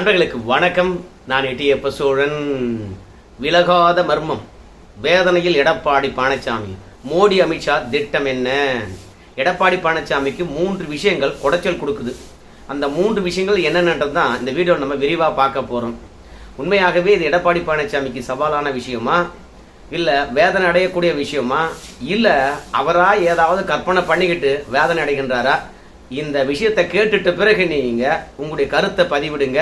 நண்பர்களுக்கு வணக்கம். நான் எட்டியப்ப சோழன். விலகாத மர்மம். வேதனையில் எடப்பாடி பழனிசாமி. மோடி அமித்ஷா திட்டம் என்ன? எடப்பாடி பழனிசாமிக்கு மூன்று விஷயங்கள் குடைச்சல் கொடுக்குது. அந்த மூன்று விஷயங்கள் என்னென்னன்றது தான் இந்த வீடியோ நம்ம விரிவாக பார்க்க போகிறோம் உண்மையாகவே இது எடப்பாடி பழனிசாமிக்கு சவாலான விஷயமா? இல்லை வேதனை அடையக்கூடிய விஷயமா? இல்லை அவராக ஏதாவது கற்பனை பண்ணிக்கிட்டு வேதனை அடைகின்றாரா? இந்த விஷயத்தை கேட்டுட்ட பிறகு நீங்கள் உங்களுடைய கருத்தை பதிவிடுங்க.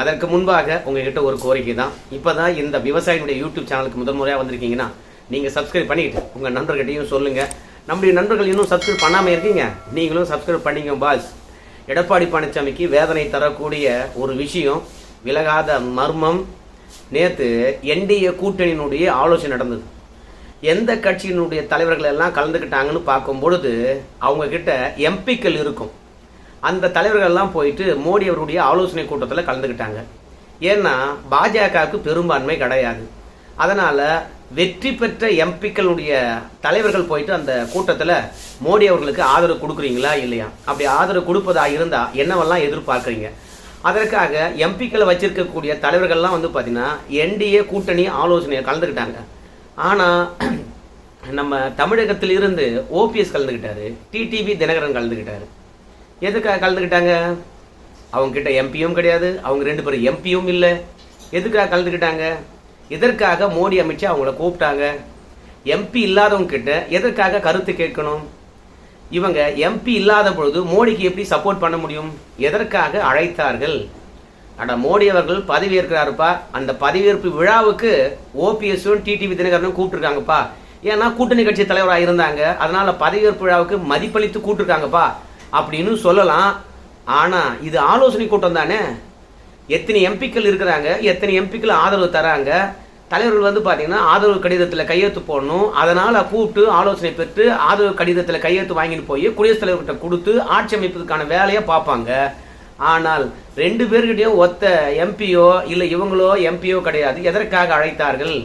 அதற்கு முன்பாக உங்ககிட்ட ஒரு கோரிக்கை தான். இப்போ தான் இந்த விவசாயினுடைய யூடியூப் சேனலுக்கு முதல் முறையாக வந்திருக்கீங்கன்னா நீங்கள் சப்ஸ்கிரைப் பண்ணிக்கிட்டு உங்கள் நண்பர்கிட்டையும் சொல்லுங்கள் நம்முடைய நண்பர்கள் இன்னும் சப்ஸ்கிரைப் பண்ணாமல் இருக்கீங்க? நீங்களும் சப்ஸ்கிரைப் பண்ணிங்க பாஸ் எடப்பாடி பழனிசாமிக்கு வேதனை தரக்கூடிய ஒரு விஷயம் விலகாத மர்மம். நேற்று என்டிஏ கூட்டணியினுடைய ஆலோசனை நடந்தது. எந்த கட்சியினுடைய தலைவர்கள் எல்லாம் கலந்துக்கிட்டாங்கன்னு பார்க்கும் பொழுது அவங்க கிட்ட எம்பிக்கள் இருக்கும். அந்த தலைவர்கள்லாம் போயிட்டு மோடி அவருடைய ஆலோசனை கூட்டத்தில் கலந்துக்கிட்டாங்க ஏன்னா பாஜகவுக்கு பெரும்பான்மை கிடையாது. அதனால் வெற்றி பெற்ற எம்பிக்களுடைய தலைவர்கள் போயிட்டு அந்த கூட்டத்தில் மோடி அவர்களுக்கு ஆதரவு கொடுக்குறீங்களா இல்லையா? அப்படி ஆதரவு கொடுப்பதா இருந்தால் என்னவெல்லாம் எதிர்பார்க்குறீங்க? அதற்காக எம்பிக்களை வச்சிருக்கக்கூடிய தலைவர்கள்லாம் வந்து பார்த்திங்கன்னா என்டிஏ கூட்டணி ஆலோசனையை கலந்துக்கிட்டாங்க ஆனால் நம்ம தமிழகத்தில் இருந்து ஓபிஎஸ் கலந்துக்கிட்டாரு டிடிவி தினகரன் கலந்துக்கிட்டாரு எதுக்காக கலந்துக்கிட்டாங்க? அவங்க கிட்ட எம்பியும் கிடையாது அவங்க ரெண்டு பேரும் எம்பியும் இல்லை. எதுக்காக கலந்துக்கிட்டாங்க? எதற்காக மோடி அமித்ஷா அவங்கள கூப்பிட்டாங்க? எம்பி இல்லாதவங்க கிட்ட எதற்காக கருத்து கேட்கணும்? இவங்க எம்பி இல்லாத பொழுது மோடிக்கு எப்படி சப்போர்ட் பண்ண முடியும்? எதற்காக அழைத்தார்கள்? ஆனால் மோடி அவர்கள் பதவியேற்கிறாருப்பா. அந்த பதவியேற்பு விழாவுக்கு ஓபிஎஸும் டிடிவி தினகரனும் கூப்பிட்டுருக்காங்கப்பா. ஏன்னா கூட்டணி கட்சி தலைவராக இருந்தாங்க. அதனால பதவியேற்பு விழாவுக்கு மதிப்பளித்து கூப்பிட்டுருக்காங்கப்பா. அப்படின்னு சொல்லலாம். ஆனால் இது ஆலோசனை கூட்டம் தானே? எத்தனை எம்பிக்கள் இருக்கிறாங்க எத்தனை எம்பிக்கள் ஆதரவு தராங்க? தலைவர்கள் வந்து பார்த்தீங்கன்னா ஆதரவு கடிதத்தில் கையெழுத்து போடணும். அதனால் கூப்பிட்டு ஆலோசனை பெற்று ஆதரவு கடிதத்தில் கையெழுத்து வாங்கிட்டு போய் குடியரசுத் தலைவர்கிட்ட கொடுத்து ஆட்சி அமைப்பதற்கான வேலையை பார்ப்பாங்க. ஆனால் ரெண்டு பேர்கிட்டையும் ஒத்த எம்பியோ இல்லை இவங்களோ எம்பியோ கிடையாது. எதற்காக அழைத்தார்கள்?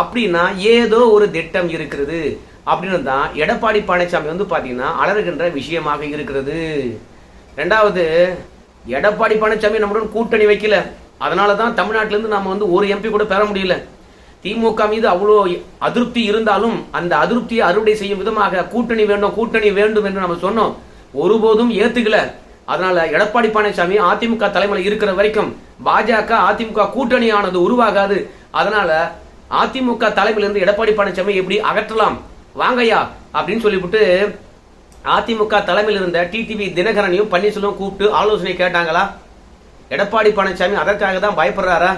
அப்படின்னா ஏதோ ஒரு திட்டம் இருக்கிறது. அப்படின்னு தான் எடப்பாடி பழனிசாமி வந்து பார்த்தீங்கன்னா அலறுகின்ற விஷயமாக இருக்கிறது. ரெண்டாவது எடப்பாடி பழனிசாமி நம்மளுடன் கூட்டணி வைக்கல. அதனால தான் தமிழ்நாட்டிலேருந்து நம்ம வந்து ஒரு எம்பி கூட பெற முடியல. திமுக மீது அவ்வளோ அதிருப்தி இருந்தாலும் அந்த அதிருப்தியை அறுவடை செய்யும் விதமாக கூட்டணி வேண்டும் கூட்டணி வேண்டும் என்று நம்ம சொன்னோம். ஒருபோதும் ஏத்துக்கல. அதனால எடப்பாடி பழனிசாமி அதிமுக தலைமையில் இருக்கிற வரைக்கும் பாஜக அதிமுக கூட்டணியானது உருவாகாது. அதனால அதிமுக தலைமையிலிருந்து எடப்பாடி பழனிசாமி எப்படி அகற்றலாம்? வாங்கய்யா அப்படின்னு சொல்லிவிட்டு அதிமுக தலைமையில் இருந்த டிடிவி தினகரனையும் பன்னீர்செல்வம் கூப்பிட்டு ஆலோசனை கேட்டாங்களா? எடப்பாடி பழனிசாமி அதற்காக தான் பயப்படுறாரா?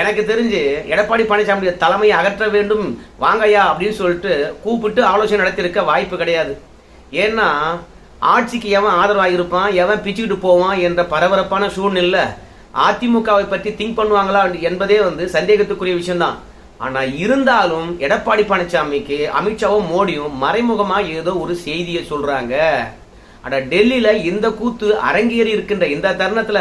எனக்கு தெரிஞ்சு எடப்பாடி பழனிசாமியுடைய தலைமையை அகற்ற வேண்டும் வாங்கய்யா அப்படின்னு சொல்லிட்டு கூப்பிட்டு ஆலோசனை நடத்தியிருக்க வாய்ப்பு கிடையாது. ஏன்னா ஆட்சிக்கு எவன் ஆதரவாக இருப்பான் எவன் பிச்சுக்கிட்டு போவான் என்ற பரபரப்பான சூழ்நிலை அதிமுகவை பற்றி திங்க் பண்ணுவாங்களா என்பதே வந்து சந்தேகத்துக்குரிய விஷயம்தான். ஆனா இருந்தாலும் எடப்பாடி பழனிசாமிக்கு அமித்ஷாவும் மோடியும் மறைமுகமா ஏதோ ஒரு செய்தியை சொல்றாங்க. ஆனா டெல்லியில இந்த கூத்து அரங்கேறி இருக்கின்ற இந்த தருணத்துல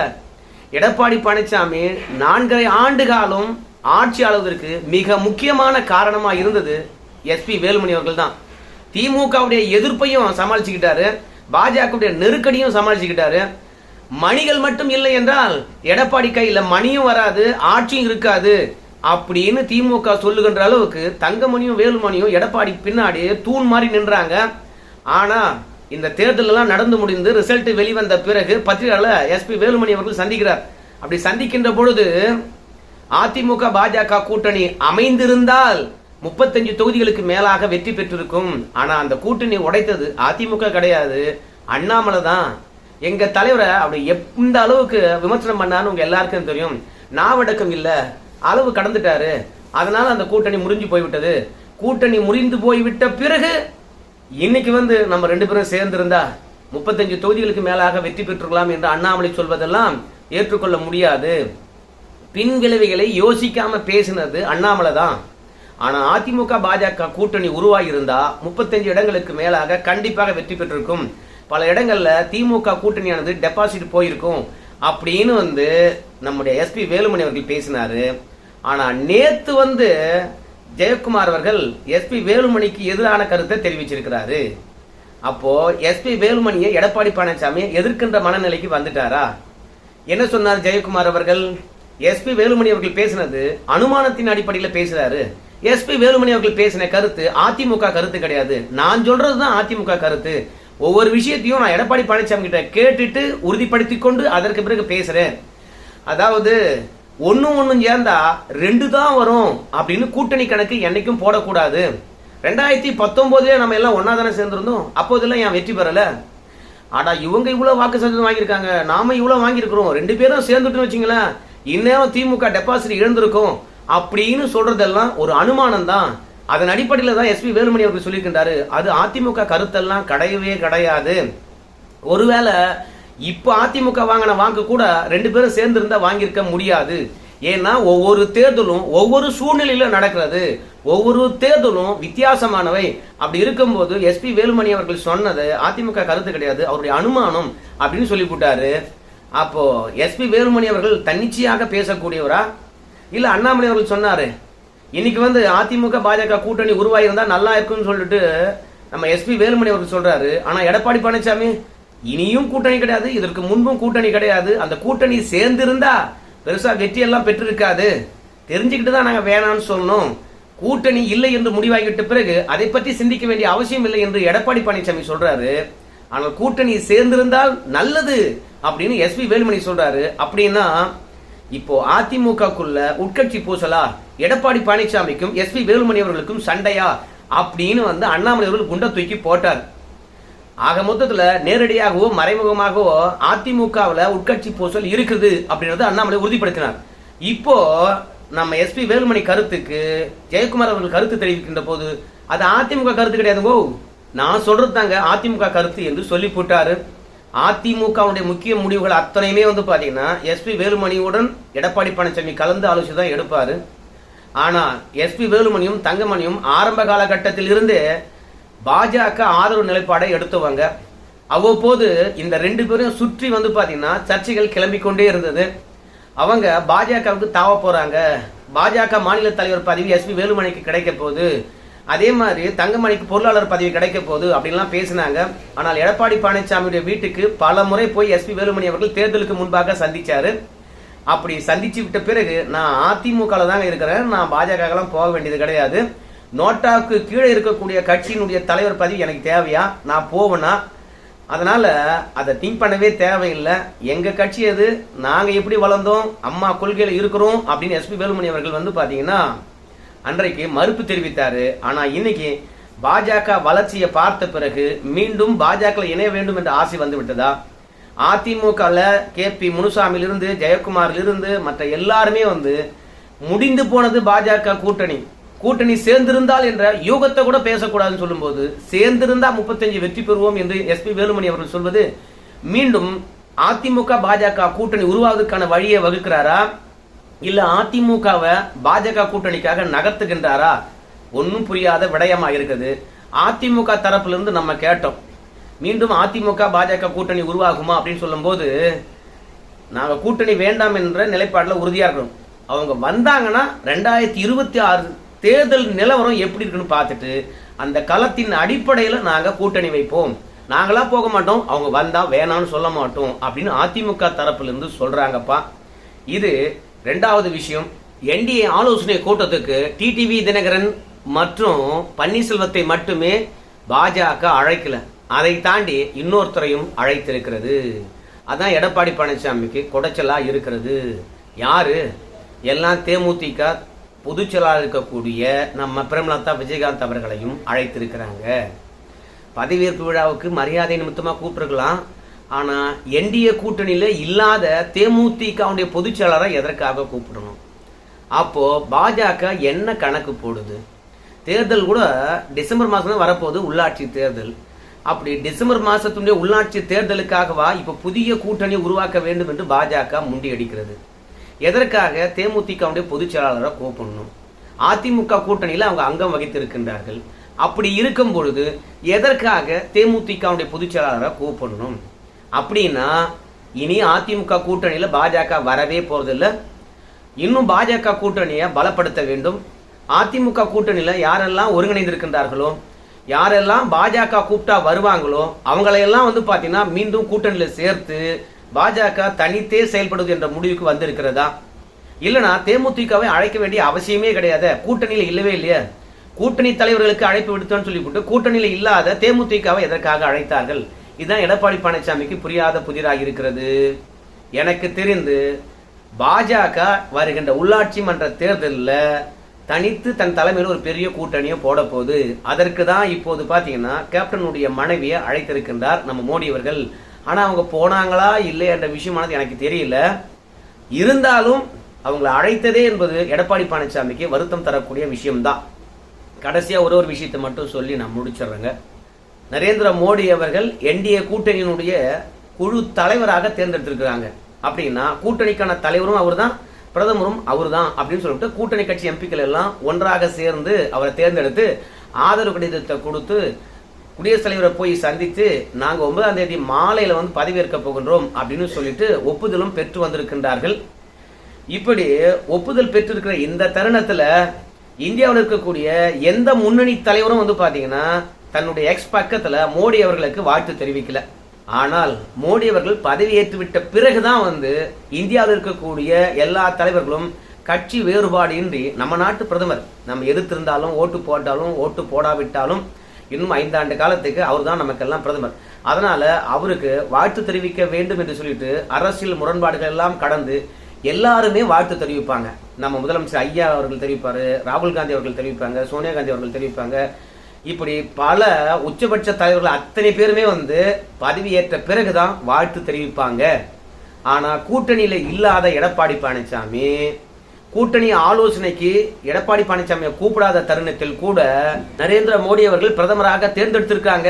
எடப்பாடி பழனிசாமி நான்கரை ஆண்டு காலம் ஆட்சி ஆளுவதற்கு மிக முக்கியமான காரணமா இருந்தது எஸ்பி வேலுமணி அவர்கள் தான் திமுகவுடைய எதிர்ப்பையும் சமாளிச்சுக்கிட்டாரு. பாஜகவுடைய நெருக்கடியும் சமாளிச்சுக்கிட்டாரு. மணிகள் மட்டும் இல்லை என்றால் எடப்பாடி கையில மணியும் வராது ஆட்சியும் இருக்காது. அப்படின்னு திமுக சொல்லுகின்ற அளவுக்கு தங்கமணியும் வேலுமணியும் எடப்பாடி பின்னாடி தூண் மாதிரி நின்றாங்க. ஆனா இந்த தேர்தலெல்லாம் நடந்து முடிந்து ரிசல்ட் வெளிவந்த பிறகு பத்திரிகையாளர் எஸ்பி வேலுமணி அவர்கள் சந்திக்கிறார். அப்படி சந்திக்கின்ற பொழுது அதிமுக பாஜக கூட்டணி அமைந்திருந்தால் முப்பத்தஞ்சு தொகுதிகளுக்கு மேலாக வெற்றி பெற்றிருக்கும். ஆனா அந்த கூட்டணி உடைத்தது அதிமுக கிடையாது. அண்ணாமலை தான். எங்க தலைவரை அப்படி எந்த அளவுக்கு விமர்சனம் பண்ணான்னு உங்க எல்லாருக்கும் தெரியும். நாவடக்கம் இல்லை. அளவு கடந்துட்டாரு. அதனால அந்த கூட்டணி முறிஞ்சு போய்விட்டது. கூட்டணி முறிந்து போய்விட்ட பிறகு இன்னைக்கு வந்து நம்ம ரெண்டு பேரும் சேர்ந்திருந்தா முப்பத்தஞ்சு தொகுதிகளுக்கு மேலாக வெற்றி பெற்றுக்கலாம் என்று அண்ணாமலை சொல்வதெல்லாம் ஏற்றுக்கொள்ள முடியாது. பின் விளைவுகளை யோசிக்காம பேசினது அண்ணாமலை தான். ஆனா அதிமுக பாஜக கூட்டணி உருவாகியிருந்தா முப்பத்தஞ்சு இடங்களுக்கு மேலாக கண்டிப்பாக வெற்றி பெற்றிருக்கும். பல இடங்கள்ல திமுக கூட்டணியானது டெபாசிட் போயிருக்கும் அப்படின்னு வந்து நம்முடைய எஸ்பி வேலுமணி அவர்கள் பேசினாரு. ஆனா நேத்து வந்து ஜெயக்குமார் அவர்கள் எஸ்பி வேலுமணிக்கு எதிரான கருத்தை தெரிவிச்சிருக்கிறாரு. அப்போ எஸ்பி வேலுமணியை எடப்பாடி பழனிசாமி எதிர்க்கின்ற மனநிலைக்கு வந்துட்டாரா? என்ன சொன்னார் ஜெயக்குமார் அவர்கள்? எஸ்பி வேலுமணி அவர்கள் பேசினது அனுமானத்தின் அடிப்படையில் பேசுறாரு. எஸ்பி வேலுமணி அவர்கள் பேசின கருத்து அதிமுக கருத்து கிடையாது. நான் சொல்றதுதான் அதிமுக கருத்து. ஒவ்வொரு விஷயத்தையும் நான் எடப்பாடி பழனிசாமி கிட்ட கேட்டுட்டு உறுதிப்படுத்தி கொண்டு அதற்கு பிறகு பேசுறேன். அதாவது ஒன்னும் ஒன்னும் சேர்ந்தா ரெண்டு தான் வரும் அப்படின்னு கூட்டணி கணக்கு என்னைக்கும் போடக்கூடாது. ரெண்டாயிரத்தி பத்தொன்பதுல நம்ம எல்லாம் ஒன்னா தானே சேர்ந்திருந்தோம். அப்போதெல்லாம் ஏன் வெற்றி பெறல? ஆடா இவங்க இவ்வளவு வாக்கு சதவீதம் வாங்கியிருக்காங்க. நாம இவ்வளவு வாங்கியிருக்கிறோம். ரெண்டு பேரும் சேர்ந்துட்டு வச்சுங்களேன். இந்நேரம் திமுக டெபாசிட் இழந்திருக்கும் அப்படின்னு சொல்றதெல்லாம் ஒரு அனுமானம் தான். அதன் அடிப்படையில் தான் எஸ்பி வேலுமணி அவர்கள் சொல்லியிருக்கின்றாரு. அது அதிமுக கருத்தெல்லாம் கிடையவே கிடையாது. ஒருவேளை இப்போ அதிமுக வாங்கின வாக்கு கூட ரெண்டு பேரும் சேர்ந்துருந்தா வாங்கியிருக்க முடியாது. ஏன்னா ஒவ்வொரு தேர்தலும் ஒவ்வொரு சூழ்நிலையில நடக்கிறது. ஒவ்வொரு தேர்தலும் வித்தியாசமானவை. அப்படி இருக்கும்போது எஸ்பி வேலுமணி அவர்கள் சொன்னது அதிமுக கருத்து கிடையாது அவருடைய அனுமானம் அப்படின்னு சொல்லி போட்டாரு அப்போ எஸ்பி வேலுமணி அவர்கள் தன்னிச்சையாக பேசக்கூடியவரா? இல்ல அண்ணாமலை அவர்கள் சொன்னாரு இன்னைக்கு வந்து அதிமுக பாஜக கூட்டணி உருவாயிருந்தா நல்லா இருக்கும்னு சொல்லிட்டு நம்ம எஸ்பி வேலுமணி அவர்கள் சொல்றாரு. ஆனா எடப்பாடி பழனிசாமி இனியும் கூட்டணி கிடையாது இதற்கு முன்பும் கூட்டணி கிடையாது. அந்த கூட்டணி சேர்ந்திருந்தா பெருசா வெற்றி எல்லாம் பெற்றிருக்காது. தெரிஞ்சுக்கிட்டு தான் நாங்க வேணாம்னு சொன்னோம் கூட்டணி இல்லை என்று முடிவாகிவிட்ட பிறகு அதை பற்றி சிந்திக்க வேண்டிய அவசியம் இல்லை என்று எடப்பாடி பழனிசாமி சொல்றாரு. ஆனால் கூட்டணி சேர்ந்திருந்தால் நல்லது அப்படின்னு எஸ்பி வேலுமணி சொல்றாரு. அப்படின்னா இப்போ அதிமுகக்குள்ள உட்கட்சி பூசலா? எடப்பாடி பழனிசாமிக்கும் எஸ்பி வேலுமணி அவர்களுக்கும் சண்டையா? அப்படின்னு வந்து அண்ணாமலை அவர்கள் குண்டை தூக்கி போட்டார். ஆக மொத்தத்தில் நேரடியாகவோ மறைமுகமாகவோ அதிமுகவில் உட்கட்சி பூசல் இருக்குது அப்படின்றத அண்ணாமலை உறுதிப்படுத்தினார். இப்போ நம்ம எஸ்பி வேலுமணி கருத்துக்கு ஜெயக்குமார் அவர்கள் கருத்து தெரிவிக்கின்ற போது அது அதிமுக கருத்து கிடையாதுங்கோ. நான் சொல்றது தாங்க அதிமுக கருத்து என்று சொல்லி போட்டாரு. அதிமுகவுடைய முக்கிய முடிவுகள் அத்தனையுமே வந்து பாத்தீங்கன்னா எஸ்பி வேலுமணியுடன் எடப்பாடி பழனிசாமி கலந்து ஆலோசிச்சு தான் எடுப்பாரு. ஆனா எஸ்பி வேலுமணியும் தங்கமணியும் ஆரம்ப காலகட்டத்தில் இருந்தே பாஜக ஆதரவு நிலைப்பாடை எடுத்தவங்க. அவ்வப்போது இந்த ரெண்டு பேரும் சுற்றி வந்து பார்த்தீங்கன்னா சர்ச்சைகள் கிளம்பிக்கொண்டே இருந்தது. அவங்க பாஜகவுக்கு தாவ போகிறாங்க பாஜக மாநில தலைவர் பதவி எஸ்பி வேலுமணிக்கு கிடைக்க போகுது. அதே மாதிரி தங்கமணிக்கு பொருளாளர் பதவி கிடைக்க போகுது அப்படின்லாம் பேசினாங்க. ஆனால் எடப்பாடி பழனிசாமியுடைய வீட்டுக்கு பல முறை போய் எஸ்பி வேலுமணி அவர்கள் தேர்தலுக்கு முன்பாக சந்திச்சாரு. அப்படி சந்திச்சு விட்ட பிறகு நான் அதிமுகவில் தாங்க இருக்கிறேன். நான் பாஜகலாம் போக வேண்டியது கிடையாது. நோட்டாவுக்கு கீழே இருக்கக்கூடிய கட்சியினுடைய தலைவர் பதவி எனக்கு தேவையா? நான் போவேனா? அதனால் அதை திங்க் பண்ணவே தேவையில்லை. எங்கள் கட்சி அது நாங்கள் எப்படி வளர்ந்தோம்? அம்மா கொள்கையில் இருக்கிறோம் அப்படின்னு எஸ்பி வேலுமணி அவர்கள் வந்து பார்த்தீங்கன்னா அன்றைக்கு மறுப்பு தெரிவித்தார். ஆனால் இன்னைக்கு பாஜக வளர்ச்சியை பார்த்த பிறகு மீண்டும் பாஜக இணைய வேண்டும் என்ற ஆசை வந்து விட்டதா? அதிமுகவில் கே பி முனுசாமியிலிருந்து ஜெயக்குமாரிலிருந்து மற்ற எல்லாருமே வந்து முடிந்து போனது பாஜக கூட்டணி. கூட்டணி சேர்ந்திருந்தால் என்ற யூகத்தை கூட பேசக்கூடாதுன்னு சொல்லும்போது சேர்ந்திருந்தால் முப்பத்தஞ்சு வெற்றி பெறுவோம் என்று எஸ்பி வேலுமணி அவர்கள் சொல்வது மீண்டும் அதிமுக பாஜக கூட்டணி உருவாவதற்கான வழியை வகுக்கிறாரா? இல்ல அதிமுகவை பாஜக கூட்டணிக்காக நகர்த்துகின்றாரா? ஒன்றும் புரியாத விடயமா இருக்குது. அதிமுக தரப்பிலிருந்து நம்ம கேட்டோம் மீண்டும் அதிமுக பாஜக கூட்டணி உருவாகுமா அப்படின்னு சொல்லும்போது நாங்கள் கூட்டணி வேண்டாம் என்ற நிலைப்பாட்டில் உறுதியாக இருக்கணும். அவங்க வந்தாங்கன்னா ரெண்டாயிரத்தி இருபத்தி ஆறு தேர்தல் நிலவரம் எப்படி இருக்குன்னு பார்த்துட்டு அந்த களத்தின் அடிப்படையில் நாங்கள் கூட்டணி வைப்போம். நாங்களா போக மாட்டோம் அவங்க வந்தால் வேணாம்னு சொல்ல மாட்டோம் அப்படின்னு அதிமுக தரப்புலேருந்து சொல்கிறாங்கப்பா இது ரெண்டாவது விஷயம். என்டிஏ ஆலோசனை கூட்டத்துக்கு டிடிவி தினகரன் மற்றும் பன்னீர்செல்வத்தை மட்டுமே பாஜக அழைக்கல. அதை தாண்டி இன்னொருத்தரையும் அழைத்திருக்கிறது. அதான் எடப்பாடி பழனிசாமிக்கு குடைச்சலா இருக்கிறது. யாரு? எல்லாம் தேமுதிக பொதுச் செயலாளர் இருக்கக்கூடிய நம்ம பிரேமலதா விஜயகாந்த் அவர்களையும் அழைத்திருக்கிறாங்க. பதவியேற்பு விழாவுக்கு மரியாதை நிமித்தமாக கூப்பிட்டுருக்கலாம். ஆனால் என்டிஏ கூட்டணியில் இல்லாத தேமுதிகவுடைய பொதுச்செயலாளரை எதற்காக கூப்பிடணும்? அப்போது பாஜக என்ன கணக்கு போடுது? தேர்தல் கூட டிசம்பர் மாதம் தான் வரப்போகுது உள்ளாட்சி தேர்தல். அப்படி டிசம்பர் மாதத்துடைய உள்ளாட்சி தேர்தலுக்காகவா இப்போ புதிய கூட்டணி உருவாக்க வேண்டும் என்று பாஜக முண்டியடிக்கிறது? எதற்காக தேமுதிகவுடைய பொதுச் செயலாளரை கூப்பிடணும் அதிமுக கூட்டணியில் அவங்க அங்கம் வகித்திருக்கின்றார்கள். அப்படி இருக்கும் பொழுது எதற்காக தேமுதிகவுடைய பொதுச் செயலாளரை கூப்பிடணும் அப்படின்னா இனி அதிமுக கூட்டணியில் பாஜக வரவே போறதில்ல. இன்னும் பாஜக கூட்டணியை பலப்படுத்த வேண்டும். அதிமுக கூட்டணியில் யாரெல்லாம் ஒருங்கிணைந்திருக்கின்றார்களோ யாரெல்லாம் பாஜக கூப்பிட்டா வருவாங்களோ அவங்களையெல்லாம் வந்து பார்த்தீங்கன்னா மீண்டும் கூட்டணியில் சேர்த்து பாஜக தனித்தே செயல்படுவது என்ற முடிவுக்கு வந்திருக்கிறதா? இல்லைனா தேமுதிகவை அழைக்க வேண்டிய அவசியமே கிடையாது கூட்டணியில் இல்லவே இல்லையா? கூட்டணி தலைவர்களுக்கு அழைப்பு விடுத்தோன்னு சொல்லிவிட்டு கூட்டணியில் இல்லாத தேமுதிகவை எதற்காக அழைத்தார்கள்? இதுதான் எடப்பாடி பழனிசாமிக்கு புரியாத புதிராக இருக்கிறது. எனக்கு தெரிந்து பாஜக வருகின்ற உள்ளாட்சி மன்ற தேர்தலில் தனித்து தன் தலைமையில் ஒரு பெரிய கூட்டணியை போட போகுது அதற்கு தான் இப்போது பார்த்தீங்கன்னா கேப்டனுடைய மனைவியை அழைத்திருக்கின்றார் நம்ம மோடி அவர்கள். ஆனால் அவங்க போனாங்களா இல்லை என்ற விஷயமானது எனக்கு தெரியல. இருந்தாலும் அவங்களை அழைத்ததே என்பது எடப்பாடி பழனிசாமிக்கு வருத்தம் தரக்கூடிய விஷயம்தான். கடைசியாக ஒரு ஒரு விஷயத்தை மட்டும் சொல்லி நான் முடிச்சிடுறேங்க. நரேந்திர மோடி அவர்கள் என்டிஏ கூட்டணியினுடைய குழு தலைவராக தேர்ந்தெடுத்திருக்கிறாங்க. அப்படின்னா கூட்டணிக்கான தலைவரும் அவர் தான் பிரதமரும் அவர்தான் அப்படின்னு சொல்லிட்டு கூட்டணி கட்சி எம்பிக்கள் எல்லாம் ஒன்றாக சேர்ந்து அவரை தேர்ந்தெடுத்து ஆதரவு கடிதத்தை கொடுத்து குடியரசுத் தலைவரை போய் சந்தித்து நாங்கள் ஒன்பதாம் தேதி மாலையில் வந்து பதவியேற்க போகின்றோம் அப்படின்னு சொல்லிட்டு ஒப்புதலும் பெற்று வந்திருக்கின்றார்கள். இப்படி ஒப்புதல் பெற்றிருக்கிற இந்த தருணத்தில் இந்தியாவில் இருக்கக்கூடிய எந்த முன்னணி தலைவரும் வந்து பார்த்தீங்கன்னா தன்னுடைய எக்ஸ் பக்கத்தில் மோடி அவர்களுக்கு வாழ்த்து தெரிவிக்கல. ஆனால் மோடி அவர்கள் பதவியேற்றுவிட்ட பிறகுதான் வந்து இந்தியாவில் இருக்கக்கூடிய எல்லா தலைவர்களும் கட்சி வேறுபாடு இன்றி நம்ம நாட்டு பிரதமர் நம்ம எதிர்த்திருந்தாலும் ஓட்டு போட்டாலும் ஓட்டு போடாவிட்டாலும் இன்னும் ஐந்தாண்டு காலத்துக்கு அவர் தான் நமக்கெல்லாம் பிரதமர். அதனால அவருக்கு வாழ்த்து தெரிவிக்க வேண்டும் என்று சொல்லிட்டு அரசியல் முரண்பாடுகள் எல்லாம் கடந்து எல்லாருமே வாழ்த்து தெரிவிப்பாங்க. நம்ம முதலமைச்சர் ஐயா அவர்கள் தெரிவிப்பாரு ராகுல் காந்தி அவர்கள் தெரிவிப்பாங்க சோனியா காந்தி அவர்கள் தெரிவிப்பாங்க. இப்படி பல உச்சபட்ச தலைவர்கள் அத்தனை பேருமே வந்து பதவியேற்ற பிறகுதான் வாழ்த்து தெரிவிப்பாங்க. ஆனா கூட்டணியில இல்லாத எடப்பாடி பழனிசாமி கூட்டணி ஆலோசனைக்கு எடப்பாடி பழனிசாமியை கூப்பிடாத தருணத்தில் கூட நரேந்திர மோடி அவர்கள் பிரதமராக தேர்ந்தெடுத்திருக்காங்க.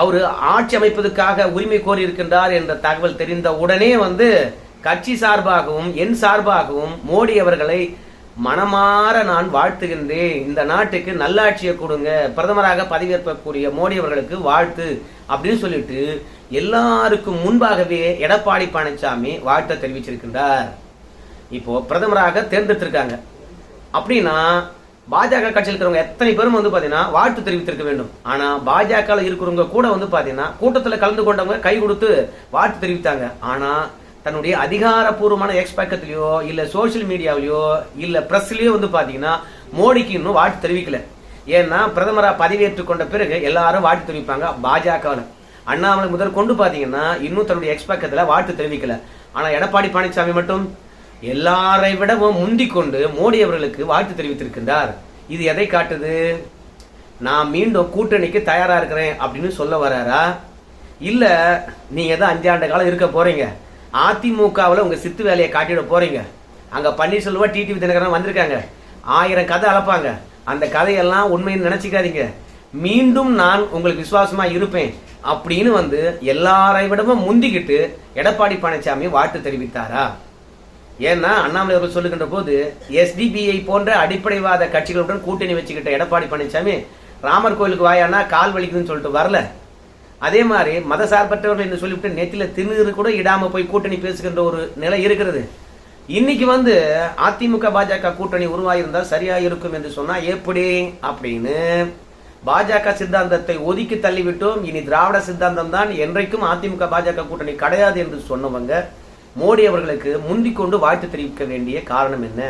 அவர் ஆட்சி அமைப்பதற்காக உரிமை கோரி இருக்கின்றார் என்ற தகவல் தெரிந்த உடனே வந்து கட்சி சார்பாகவும் என் சார்பாகவும் மோடி அவர்களை மனமாற நான் வாழ்த்துகின்றேன். இந்த நாட்டுக்கு நல்லாட்சியை கொடுங்க. பிரதமராக பதவியேற்கக்கூடிய மோடி அவர்களுக்கு வாழ்த்து அப்படின்னு சொல்லிட்டு எல்லாருக்கும் முன்பாகவே எடப்பாடி பழனிசாமி வாழ்த்தை தெரிவிச்சிருக்கின்றார். இப்போ பிரதமராக தேர்ந்தெடுத்திருக்காங்க. அப்படின்னா பாஜக கட்சியில் இருக்கிறவங்க எத்தனை பேரும் வந்து பாத்தீங்கன்னா வாழ்த்து தெரிவித்திருக்க வேண்டும். ஆனா பாஜக இருக்கிறவங்க கூட வந்து பாத்தீங்கன்னா கூட்டத்தில் கலந்து கொண்டவங்க கை கொடுத்து வாழ்த்து தெரிவித்தாங்க. ஆனா தன்னுடைய அதிகாரப்பூர்வமான எக்ஸ் இல்லை இல்ல சோசியல் மீடியாவிலையோ இல்லை ப்ரெஸ்லேயோ வந்து பார்த்தீங்கன்னா மோடிக்கு இன்னும் வாழ்த்து தெரிவிக்கல. ஏன்னா பிரதமராக பதவியேற்றுக் கொண்ட பிறகு எல்லாரும் வாழ்த்து தெரிவிப்பாங்க பாஜகவில். அண்ணாமலை முதல் கொண்டு பார்த்தீங்கன்னா இன்னும் தன்னுடைய எக்ஸ் வாழ்த்து தெரிவிக்கல. ஆனால் எடப்பாடி பழனிசாமி மட்டும் எல்லாரை விடவும் முந்திக் கொண்டு மோடி அவர்களுக்கு வாழ்த்து தெரிவித்திருக்கின்றார். இது எதை காட்டுது? நான் மீண்டும் கூட்டணிக்கு தயாரா இருக்கிறேன் அப்படின்னு சொல்ல வராரா? இல்ல நீங்க தான் அஞ்சாண்டு காலம் இருக்க போறீங்க. அதிமுகவில் உங்க சித்து வேலையை காட்டிட போறீங்க. அங்க பன்னீர்செல்வம் டிடிவி தினகரன் வந்திருக்காங்க. ஆயிரம் கதை அளப்பாங்க. அந்த கதையெல்லாம் உண்மைன்னு நினச்சிக்காதீங்க. மீண்டும் நான் உங்களுக்கு விசுவாசமா இருப்பேன் அப்படின்னு வந்து எல்லாரை விடவும் முந்திக்கிட்டு எடப்பாடி பழனிசாமி வாழ்த்து தெரிவித்தாரா? ஏன்னா அண்ணாமலை அவர்கள் சொல்லுகின்ற போது எஸ்டிபிஐ போன்ற அடிப்படைவாத கட்சிகளுடன் கூட்டணி வச்சுக்கிட்ட எடப்பாடி பழனிசாமி ராமர் கோயிலுக்கு வாயானா கால் வலிக்குதுன்னு சொல்லிட்டு வரல. அதே மாதிரி மத சார்பற்றவர்கள் என்று சொல்லிவிட்டு நெத்தில திமிரு கூட இடாம போய் கூட்டணி பேசுகின்ற ஒரு நிலை இருக்கிறது. இன்னைக்கு வந்து அதிமுக பாஜக கூட்டணி உருவாயிருந்தால் சரியா இருக்கும் என்று சொன்னா எப்படி? அப்படின்னு பாஜக சித்தாந்தத்தை ஒதுக்கி தள்ளிவிட்டோம். இனி திராவிட சித்தாந்தம் தான் என்றைக்கும் அதிமுக பாஜக கூட்டணி கிடையாது என்று சொன்னவங்க மோடி அவர்களுக்கு முந்திக் கொண்டு வாழ்த்து தெரிவிக்க வேண்டிய காரணம் என்ன?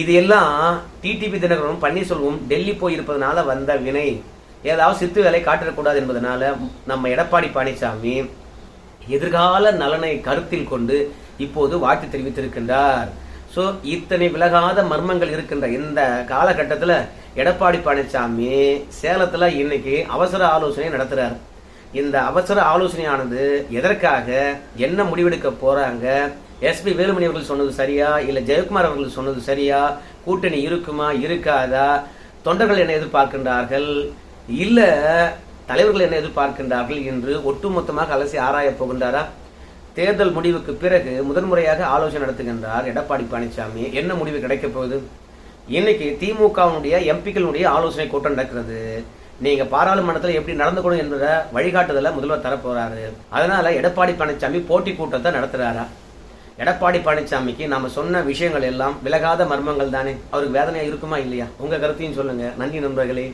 இது எல்லாம் டிடிபி தினகரனும் பன்னீர்செல்வம் டெல்லி போயிருப்பதனால வந்த வினை. ஏதாவது சித்து வேலை காட்டிடக்கூடாது என்பதனால நம்ம எடப்பாடி பழனிசாமி எதிர்கால நலனை கருத்தில் கொண்டு இப்போது வாழ்த்து தெரிவித்திருக்கின்றார். ஸோ இத்தனை விலகாத மர்மங்கள் இருக்கின்ற இந்த காலகட்டத்தில் எடப்பாடி பழனிசாமி சேலத்தில் இன்னைக்கு அவசர ஆலோசனை நடத்துகிறார் இந்த அவசர ஆலோசனையானது எதற்காக என்ன முடிவெடுக்க போறாங்க? எஸ்பி வேலுமணி அவர்கள் சொன்னது சரியா? இல்ல ஜெயக்குமார் அவர்கள் சொன்னது சரியா? கூட்டணி இருக்குமா இருக்காதா? தொண்டர்கள் என்ன எதிர்பார்க்கின்றார்கள்? இல்ல தலைவர்கள் என்ன எதிர்பார்க்கின்றார்கள் என்று ஒட்டுமொத்தமாக அலசி ஆராயப் போகின்றாரா? தேர்தல் முடிவுக்கு பிறகு முதன்முறையாக ஆலோசனை நடத்துகின்றார் எடப்பாடி பழனிசாமி. என்ன முடிவு கிடைக்கப் போகுது? இன்னைக்கு திமுகவுடைய எம்பிக்களுடைய ஆலோசனை கூட்டம் நடக்கிறது. நீங்க பாராளுமன்றத்தில் எப்படி நடந்துக்கணும் என்ற வழிகாட்டுதலை முதல்வர் தரப்போறாரு. அதனால எடப்பாடி பழனிசாமி போட்டி கூட்டத்தை நடத்துறாரா? எடப்பாடி பழனிசாமிக்கு நாம சொன்ன விஷயங்கள் எல்லாம் விலகாத மர்மங்கள் தானே? அவருக்கு வேதனையா இருக்குமா இல்லையா? உங்க கருத்தையும் சொல்லுங்க. நன்றி நண்பர்களே.